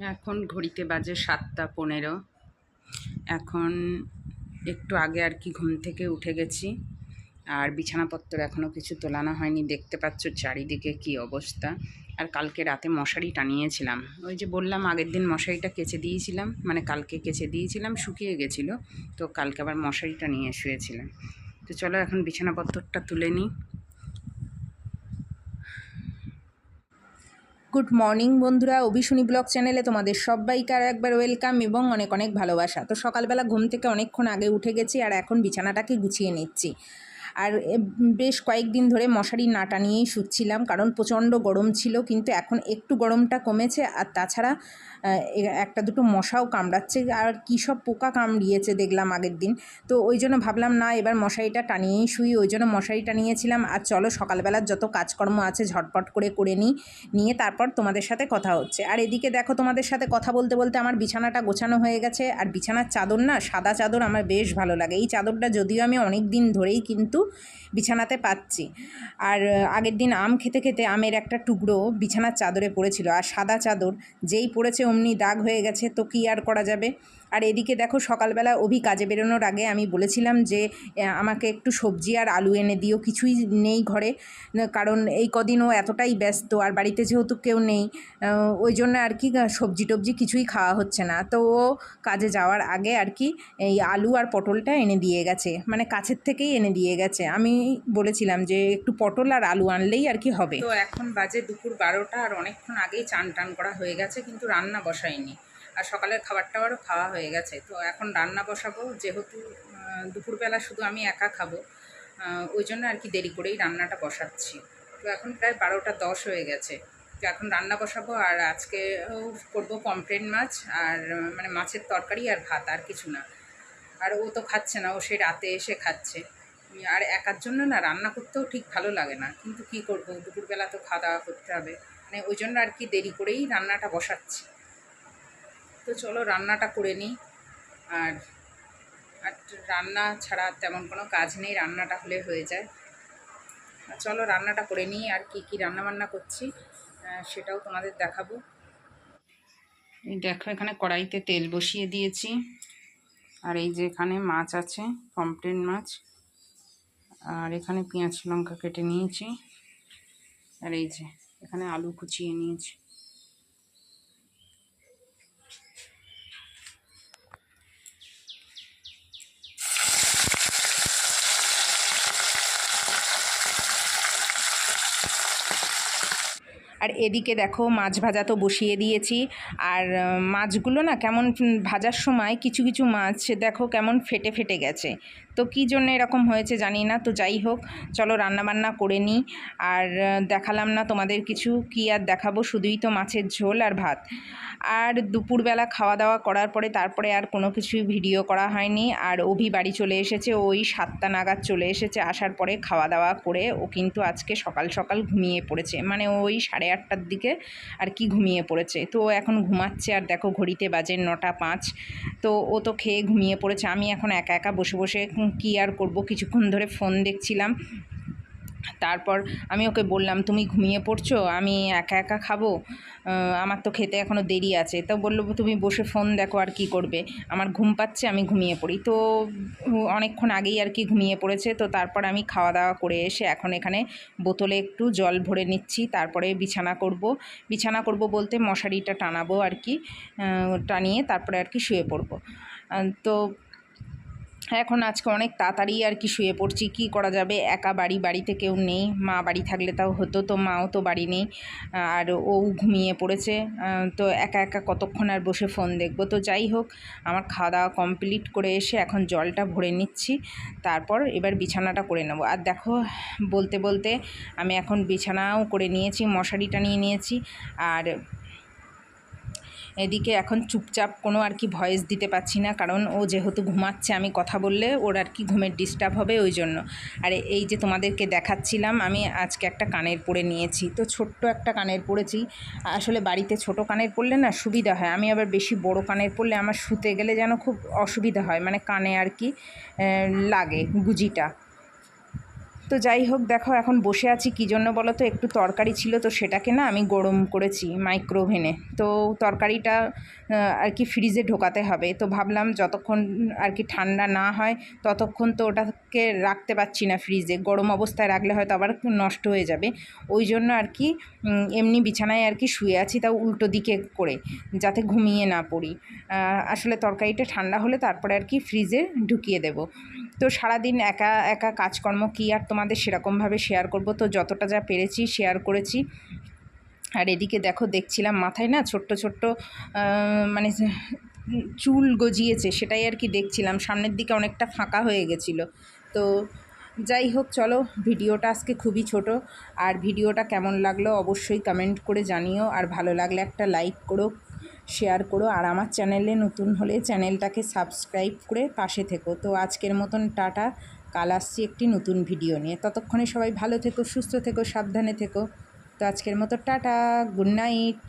এখন ঘড়িতে বাজে সাতটা পনেরো। এখন একটু আগে আর কি ঘুম থেকে উঠে গেছি। আর বিছানাপত্র এখনও কিছু তোলানো হয়নি। দেখতে পাচ্ছ চারিদিকে কি অবস্থা। আর কালকে রাতে মশারি টানিয়েছিলাম। ওই যে বললাম আগের দিন মশারিটা কেচে দিয়েছিলাম। মানে কালকে কেচে দিয়েছিলাম, শুকিয়ে গেছিল। তো কালকে আবার মশারিটা নিয়ে শুয়েছিলাম। তো চলো এখন বিছানাপত্রটা তুলে নিই। গুড মর্নিং বন্ধুরা, অভিশুনি ব্লগ চ্যানেলে তোমাদের সবাইকে আর একবার ওয়েলকাম এবং অনেক অনেক ভালোবাসা। তো সকালবেলা ঘুম থেকে অনেকক্ষণ আগে উঠে গেছি আর এখন বিছানাটাকে গুছিয়ে নিচ্ছি। আর বেশ কয়েকদিন ধরে মশারি না টানিয়েই শুচ্ছিলাম, কারণ প্রচণ্ড গরম ছিল, কিন্তু এখন একটু গরমটা কমেছে, আর তাছাড়া একটা দুটো মশাও কামড়াচ্ছে, আর কী সব পোকা কামড়িয়েছে দেখলাম আগের দিন। তো ওই জন্য ভাবলাম, না, এবার মশারিটা টানিয়েই শুই, ওই জন্য মশারি টানিয়েছিলাম আর চলো সকালবেলার যত কাজকর্ম আছে ঝটপট করে করে নিই, নিয়ে তারপর তোমাদের সাথে কথা হচ্ছে। আর এদিকে দেখো, তোমাদের সাথে কথা বলতে বলতে আমার বিছানাটা গোছানো হয়ে গেছে, আর বিছানার চাদর না, সাদা চাদর আমার বেশ ভালো লাগে। এই চাদরটা যদিও আমি অনেক দিন ধরেই কিন্তু বিছানাতে পাচ্ছি। আর আগের দিন আম খেতে খেতে আমের একটা টুকরো বিছানার চাদরে পড়েছিল। আর সাদা চাদর যেই পড়েছে অমনি দাগ হয়ে গেছে, তো কী আর করা যাবে? আর এদিকে দেখো সকালবেলা অভি কাজে বেরোনোর আগে আমি বলেছিলাম যে আমাকে একটু সবজি আর আলু এনে দিও, কিছুই নেই ঘরে। কারণ এই কদিন ও এতটাই ব্যস্ত, আর বাড়িতে যেহেতু কেউ নেই ওই জন্য আর কি সবজি টবজি কিছুই খাওয়া হচ্ছে না। তো ও কাজে যাওয়ার আগে আর কি এই আলু আর পটলটা এনে দিয়ে গেছে মানে কাছের থেকেই এনে দিয়ে গেছে। আমি বলেছিলাম যে, একটু পটল আর আলু আনলেই আর কি হবে। তো এখন বাজে দুপুর বারোটা, আর অনেকক্ষণ আগেই চান টান করা হয়ে গেছে, কিন্তু রান্না বসাইনি আর সকালের খাবার টাবারও খাওয়া হয়ে গেছে। তো এখন রান্না বসাবো, যেহেতু দুপুরবেলা শুধু আমি একা খাব ওই জন্য আর কি দেরি করেই রান্নাটা বসাচ্ছি। তো এখন প্রায় বারোটা দশ হয়ে গেছে। তো এখন রান্না বসাবো আর আজকে করব পমফ্রেট মাছ আর মানে মাছের তরকারি আর ভাত, আর কিছু না। আর ও তো খাচ্ছে না, ও সে রাতে এসে খাচ্ছে। আর একার জন্য না রান্না করতেও ঠিক ভালো লাগে না। কিন্তু কি করব, দুপুরবেলা তো খাওয়া দাওয়া করতে হবে। মানে ওই জন্য আর কি দেরি করেই রান্নাটা বসাচ্ছি। তো চলো রান্নাটা করে নিই। আর আর রান্না ছাড়া তেমন কোনো কাজ নেই, রান্নাটা হলে হয়ে যায়। চলো রান্নাটা করে নিই, আর কি কি রান্না বান্না করছি সেটাও তোমাদের দেখাবো। দেখো, এখানে কড়াইতে তেল বসিয়ে দিয়েছি। আর এই যে এখানে মাছ আছে পমপ্লেন মাছ। আর এখানে পেঁয়াজ লঙ্কা কেটে নিয়েছি। আর এই যে, এখানে আলু কুচিয়ে নিয়েছি। আর এদিকে দেখো মাছ ভাজা তো বসিয়ে দিয়েছি। আর মাছগুলো না কেমন ভাজার সময় কিছু কিছু মাছ দেখো কেমন ফেটে ফেটে গেছে। তো কী জন্য এরকম হয়েছে জানি না, তো যাই হোক, চলো রান্নাবান্না করে নিই। আর দেখালাম না তোমাদের কিছু, কী আর দেখাবো? শুধুই তো মাছের ঝোল আর ভাত। আর দুপুরবেলা খাওয়া দাওয়া করার পরে তারপরে আর কোনো কিছুই ভিডিও করা হয়নি। আর অভি বাড়ি চলে এসেছে, ওই সাতটা নাগাদ চলে এসেছে, আসার পরে খাওয়া দাওয়া করে ও কিন্তু আজকে সকাল সকাল ঘুমিয়ে পড়েছে। মানে ওই সাড়ে আটটার দিকে আর কি ঘুমিয়ে পড়েছে। তো ও এখন ঘুমাচ্ছে, আর দেখো ঘড়িতে বাজে নটা পাঁচ। তো ও তো খেয়ে ঘুমিয়ে পড়েছে, আমি এখন একা একা বসে বসে কী আর করব? কিছুক্ষণ ধরে ফোন দেখছিলাম। তারপর আমি ওকে বললাম, তুমি ঘুমিয়ে পড়ছো? আমি একা একা খাব? আমার তো খেতে এখনও দেরি আছে। তো বলল, তুমি বসে ফোন দেখো আর কি করবে? আমার ঘুম পাচ্ছে, আমি ঘুমিয়ে পড়ি। তো অনেকক্ষণ আগেই আর কি ঘুমিয়ে পড়েছে। তো তারপর আমি খাওয়া দাওয়া করে এসে এখন এখানে বোতলে একটু জল ভরে নিচ্ছি। তারপরে বিছানা করব। বিছানা করব বলতে মশারিটা টানাবো আর কি টানিয়ে তারপরে আর কি শুয়ে পড়ব। তো এখন আজকে অনেক তাড়াতাড়ি আর কি শুয়ে পড়ছি, কি করা যাবে? একা বাড়ি, বাড়িতে কেউ নেই, মা বাড়ি থাকলে তাও হতো, তো মাও তো বাড়ি নেই, আর ও ঘুমিয়ে পড়েছে তো একা একা কতক্ষণ আর বসে ফোন দেখব? তো যাই হোক, আমার খাওয়া দাওয়া কমপ্লিট করে এসে এখন জলটা ভরে নিচ্ছি, তারপর এবার বিছানাটা করে নেব। আর দেখো, বলতে বলতে আমি এখন বিছানাও করে নিয়েছি, মশারিটা নিয়ে নিয়েছি, আর এদিকে এখন চুপচাপ কোনো আর কি ভয়েস দিতে পারছি না, কারণ ও যেহেতু ঘুমাচ্ছে আমি কথা বললে ওর আর কি ঘুমের ডিস্টার্ব হবে ওই জন্য। আর এই যে তোমাদেরকে দেখাচ্ছিলাম, আমি আজকে একটা কানের পরে নিয়েছি। তো ছোট্ট একটা কানের পরেছি। আসলে বাড়িতে ছোট কানের পরলে না সুবিধা হয়, আমি আবার বেশি বড় কানের পরলে আমার শুতে গেলে যেন খুব অসুবিধা হয় মানে কানে আর কি লাগে গুজিটা। তো যাই হোক, দেখো এখন বসে আছি। কী জন্য বলো তো? একটু তরকারি ছিল তো সেটাকে না আমি গরম করেছি মাইক্রোভেনে তো তরকারিটা আর কি ফ্রিজে ঢোকাতে হবে। তো ভাবলাম যতক্ষণ আর কি ঠান্ডা না হয়, ততক্ষণ তো ওটাকে রাখতে পারছি না ফ্রিজে গরম অবস্থায় রাখলে হয়তো আবার নষ্ট হয়ে যাবে। ওই জন্য আর কি এমনি বিছানায় আর কি শুয়ে আছি তাও উল্টো দিকে করে, যাতে ঘুমিয়ে না পড়ি। আসলে তরকারিটা ঠান্ডা হলে তারপরে আর কি ফ্রিজে ঢুকিয়ে দেবো। তো সারাদিন একা একা কাজকর্ম কী আর তোমাদের সেরকমভাবে শেয়ার করব? তো যতটা যা পেরেছি শেয়ার করেছি। আর এদিকে দেখো, দেখছিলাম মাথায় না ছোট্ট ছোট্ট মানে চুল গজিয়েছে, সেটাই আর কি দেখছিলাম। সামনের দিকে অনেকটা ফাঁকা হয়ে গেছিল। তো যাই হোক, চলো, ভিডিওটা আজকে খুবই ছোট। আর ভিডিওটা কেমন লাগল অবশ্যই কমেন্ট করে জানিও। আর ভালো লাগলে একটা লাইক করো। শেয়ার করো। আর আমার চ্যানেলে নতুন হলে চ্যানেলটাকে সাবস্ক্রাইব করে পাশে থেকো। তো আজকের মতন টাটা। কাল আসছি একটি নতুন ভিডিও নিয়ে। ততক্ষণে সবাই ভালো থেকো, সুস্থ থেকো, সাবধানে থেকো। তো আজকের মতো টাটা। Good night.